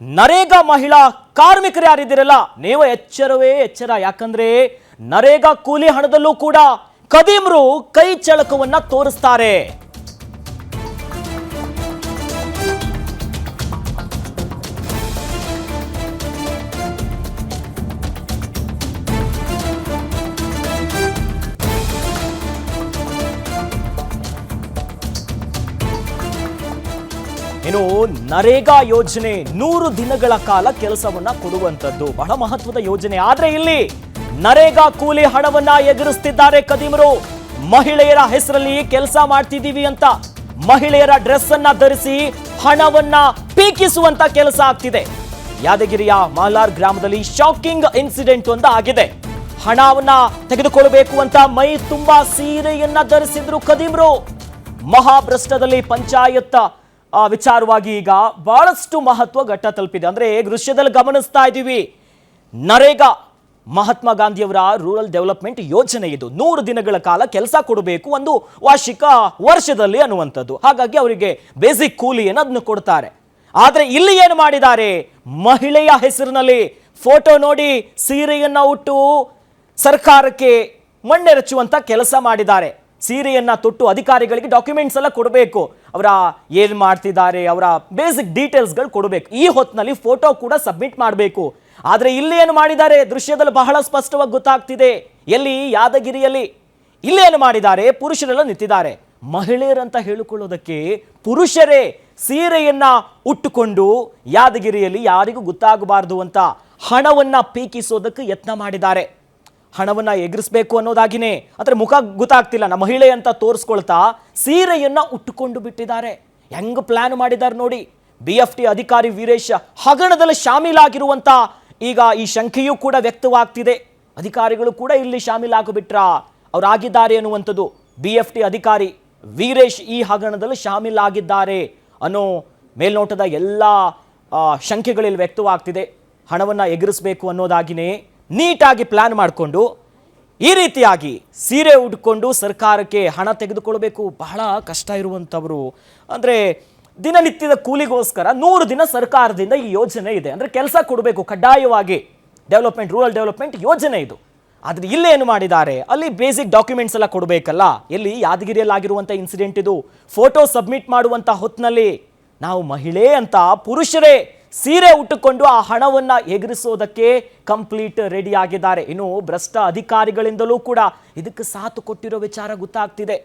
ನರೇಗಾ ಮಹಿಳಾ ಕಾರ್ಮಿಕರು ಯಾರಿದ್ದೀರಲ್ಲ, ನೀವು ಎಚ್ಚರವೇ ಎಚ್ಚರ. ಯಾಕಂದ್ರೆ ನರೇಗಾ ಕೂಲಿ ಹಣದಲ್ಲೂ ಕೂಡ ಕದೀಮ್ರು ಕೈ ಚಳಕವನ್ನ ತೋರಿಸ್ತಾರೆ. ಇನ್ನು ನರೇಗಾ ಯೋಜನೆ ನೂರು ದಿನಗಳ ಕಾಲ ಕೆಲಸವನ್ನ ಕೊಡುವಂತದ್ದು ಬಹಳ ಮಹತ್ವದ ಯೋಜನೆ. ಆದ್ರೆ ಇಲ್ಲಿ ನರೇಗಾ ಕೂಲಿ ಹಣವನ್ನ ಎದುರಿಸ್ತಿದ್ದಾರೆ ಕದೀಮರು. ಮಹಿಳೆಯರ ಹೆಸರಲ್ಲಿ ಕೆಲಸ ಮಾಡ್ತಿದ್ದೀವಿ ಅಂತ ಮಹಿಳೆಯರ ಡ್ರೆಸ್ ಅನ್ನ ಧರಿಸಿ ಹಣವನ್ನ ಪೀಕಿಸುವಂತ ಕೆಲಸ ಆಗ್ತಿದೆ. ಯಾದಗಿರಿಯ ಮಾಲಾರ್ ಗ್ರಾಮದಲ್ಲಿ ಶಾಕಿಂಗ್ ಇನ್ಸಿಡೆಂಟ್ ಒಂದು ಆಗಿದೆ. ಹಣವನ್ನ ತೆಗೆದುಕೊಳ್ಳಬೇಕು ಅಂತ ಮೈ ತುಂಬಾ ಸೀರೆಯನ್ನ ಧರಿಸಿದ್ರು ಕದೀಮ್ರು. ಮಹಾಭ್ರಷ್ಟದಲ್ಲಿ ಪಂಚಾಯತ್ ವಿಚಾರವಾಗಿ ಈಗ ಬಹಳಷ್ಟು ಮಹತ್ವ ಘಟ್ಟ ತಲುಪಿದೆ. ಅಂದ್ರೆ ದೃಶ್ಯದಲ್ಲಿ ಗಮನಿಸ್ತಾ ಇದ್ದೀವಿ. ನರೇಗಾ ಮಹಾತ್ಮ ಗಾಂಧಿಯವರ ರೂರಲ್ ಡೆವಲಪ್ಮೆಂಟ್ ಯೋಜನೆ ಇದು. ನೂರು ದಿನಗಳ ಕಾಲ ಕೆಲಸ ಕೊಡಬೇಕು ಒಂದು ವಾರ್ಷಿಕ ವರ್ಷದಲ್ಲಿ ಅನ್ನುವಂಥದ್ದು. ಹಾಗಾಗಿ ಅವರಿಗೆ ಬೇಸಿಕ್ ಕೂಲಿಯನ್ನು ಅದನ್ನು ಕೊಡ್ತಾರೆ. ಆದರೆ ಇಲ್ಲಿ ಏನು ಮಾಡಿದ್ದಾರೆ? ಮಹಿಳೆಯ ಹೆಸರಿನಲ್ಲಿ ಫೋಟೋ ನೋಡಿ ಸೀರೆಯನ್ನು ಉಟ್ಟು ಸರ್ಕಾರಕ್ಕೆ ಮಣ್ಣೆರಚುವಂಥ ಕೆಲಸ ಮಾಡಿದ್ದಾರೆ. ಸೀರೆಯನ್ನ ತೊಟ್ಟು ಅಧಿಕಾರಿಗಳಿಗೆ ಡಾಕ್ಯುಮೆಂಟ್ಸ್ ಎಲ್ಲ ಕೊಡಬೇಕು. ಅವರ ಏನು ಮಾಡ್ತಿದ್ದಾರೆ, ಅವರ ಬೇಸಿಕ್ ಡೀಟೇಲ್ಸ್ಗಳು ಕೊಡಬೇಕು. ಈ ಹೊತ್ತಿನಲ್ಲಿ ಫೋಟೋ ಕೂಡ ಸಬ್ಮಿಟ್ ಮಾಡಬೇಕು. ಆದರೆ ಇಲ್ಲಿ ಏನು ಮಾಡಿದ್ದಾರೆ? ದೃಶ್ಯದಲ್ಲಿ ಬಹಳ ಸ್ಪಷ್ಟವಾಗಿ ಗೊತ್ತಾಗ್ತಿದೆ. ಎಲ್ಲಿ? ಯಾದಗಿರಿಯಲ್ಲಿ. ಇಲ್ಲಿ ಏನು ಮಾಡಿದ್ದಾರೆ? ಪುರುಷರೆಲ್ಲ ನಿಂತಿದ್ದಾರೆ. ಮಹಿಳೆಯರಂತ ಹೇಳಿಕೊಳ್ಳೋದಕ್ಕೆ ಪುರುಷರೇ ಸೀರೆಯನ್ನ ಉಟ್ಟುಕೊಂಡು ಯಾದಗಿರಿಯಲ್ಲಿ ಯಾರಿಗೂ ಗೊತ್ತಾಗಬಾರದು ಅಂತ ಹಣವನ್ನ ಪೀಕಿಸೋದಕ್ಕೆ ಯತ್ನ ಮಾಡಿದ್ದಾರೆ. ಹಣವನ್ನ ಎಗರಿಸ್ಬೇಕು ಅನ್ನೋದಾಗಿನೇ. ಅಂದರೆ ಮುಖ ಗೊತ್ತಾಗ್ತಿಲ್ಲ. ನಮ್ಮ ಮಹಿಳೆ ಅಂತ ತೋರಿಸ್ಕೊಳ್ತಾ ಸೀರೆಯನ್ನು ಉಟ್ಟುಕೊಂಡು ಬಿಟ್ಟಿದ್ದಾರೆ. ಹೆಂಗ್ ಪ್ಲಾನ್ ಮಾಡಿದ್ದಾರೆ ನೋಡಿ. ಬಿ ಎಫ್ ಟಿ ಅಧಿಕಾರಿ ವೀರೇಶ್ ಹಗರಣದಲ್ಲಿ ಶಾಮೀಲಾಗಿರುವಂತ ಈಗ ಈ ಶಂಕೆಯೂ ಕೂಡ ವ್ಯಕ್ತವಾಗ್ತಿದೆ. ಅಧಿಕಾರಿಗಳು ಕೂಡ ಇಲ್ಲಿ ಶಾಮೀಲಾಗಿಬಿಟ್ರ? ಅವರಾಗಿದ್ದಾರೆ ಅನ್ನುವಂಥದ್ದು ಬಿ ಎಫ್ ಟಿ ಅಧಿಕಾರಿ ವೀರೇಶ್ ಈ ಹಗರಣದಲ್ಲಿ ಶಾಮೀಲಾಗಿದ್ದಾರೆ ಅನ್ನೋ ಮೇಲ್ನೋಟದ ಎಲ್ಲ ಶಂಕೆಗಳಲ್ಲಿ ವ್ಯಕ್ತವಾಗ್ತಿದೆ. ಹಣವನ್ನು ಎಗರಿಸಬೇಕು ಅನ್ನೋದಾಗಿನೇ ನೀಟಾಗಿ ಪ್ಲಾನ್ ಮಾಡಿಕೊಂಡು ಈ ರೀತಿಯಾಗಿ ಸೀರೆ ಉಟ್ಕೊಂಡು ಸರ್ಕಾರಕ್ಕೆ ಹಣ ತೆಗೆದುಕೊಳ್ಬೇಕು. ಬಹಳ ಕಷ್ಟ ಇರುವಂಥವರು. ಅಂದರೆ ದಿನನಿತ್ಯದ ಕೂಲಿಗೋಸ್ಕರ ನೂರು ದಿನ ಸರ್ಕಾರದಿಂದ ಈ ಯೋಜನೆ ಇದೆ. ಅಂದರೆ ಕೆಲಸ ಕೊಡಬೇಕು, ಕಡ್ಡಾಯವಾಗಿ ಡೆವಲಪ್ಮೆಂಟ್ ರೂರಲ್ ಡೆವಲಪ್ಮೆಂಟ್ ಯೋಜನೆ ಇದು. ಆದರೆ ಇಲ್ಲಿ ಏನು ಮಾಡಿದ್ದಾರೆ? ಅಲ್ಲಿ ಬೇಸಿಕ್ ಡಾಕ್ಯುಮೆಂಟ್ಸ್ ಎಲ್ಲ ಕೊಡಬೇಕಲ್ಲ? ಎಲ್ಲಿ ಯಾದಗಿರಿಯಲ್ಲಿ ಆಗಿರುವಂಥ ಇನ್ಸಿಡೆಂಟ್ ಇದು? ಫೋಟೋ ಸಬ್ಮಿಟ್ ಮಾಡುವಂಥ ಹೊತ್ತಿನಲ್ಲಿ ನಾವು ಮಹಿಳೆ ಅಂತ ಪುರುಷರೇ ಸೀರೆ ಉಟ್ಟುಕೊಂಡು ಆ ಹಣವನ್ನ ಎಗರಿಸೋದಕ್ಕೆ ಕಂಪ್ಲೀಟ್ ರೆಡಿ ಆಗಿದ್ದಾರೆ. ಇನ್ನು ಭ್ರಷ್ಟ ಅಧಿಕಾರಿಗಳಿಂದಲೂ ಕೂಡ ಇದಕ್ಕೆ ಸಾಥ್ ಕೊಟ್ಟಿರೋ ವಿಚಾರ ಗೊತ್ತಾಗ್ತಿದೆ.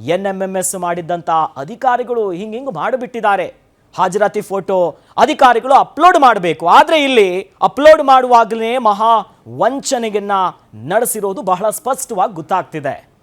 ಎನ್ ಎಂ ಎಂ ಎಸ್ ಮಾಡಿದ್ದಂಥ ಅಧಿಕಾರಿಗಳು ಹಿಂಗೆ ಹಿಂಗೆ ಮಾಡಿಬಿಟ್ಟಿದ್ದಾರೆ. ಹಾಜರಾತಿ ಫೋಟೋ ಅಧಿಕಾರಿಗಳು ಅಪ್ಲೋಡ್ ಮಾಡಬೇಕು. ಆದರೆ ಇಲ್ಲಿ ಅಪ್ಲೋಡ್ ಮಾಡುವಾಗಲೇ ಮಹಾ ವಂಚನೆಯನ್ನ ನಡೆಸಿರೋದು ಬಹಳ ಸ್ಪಷ್ಟವಾಗಿ ಗೊತ್ತಾಗ್ತಿದೆ.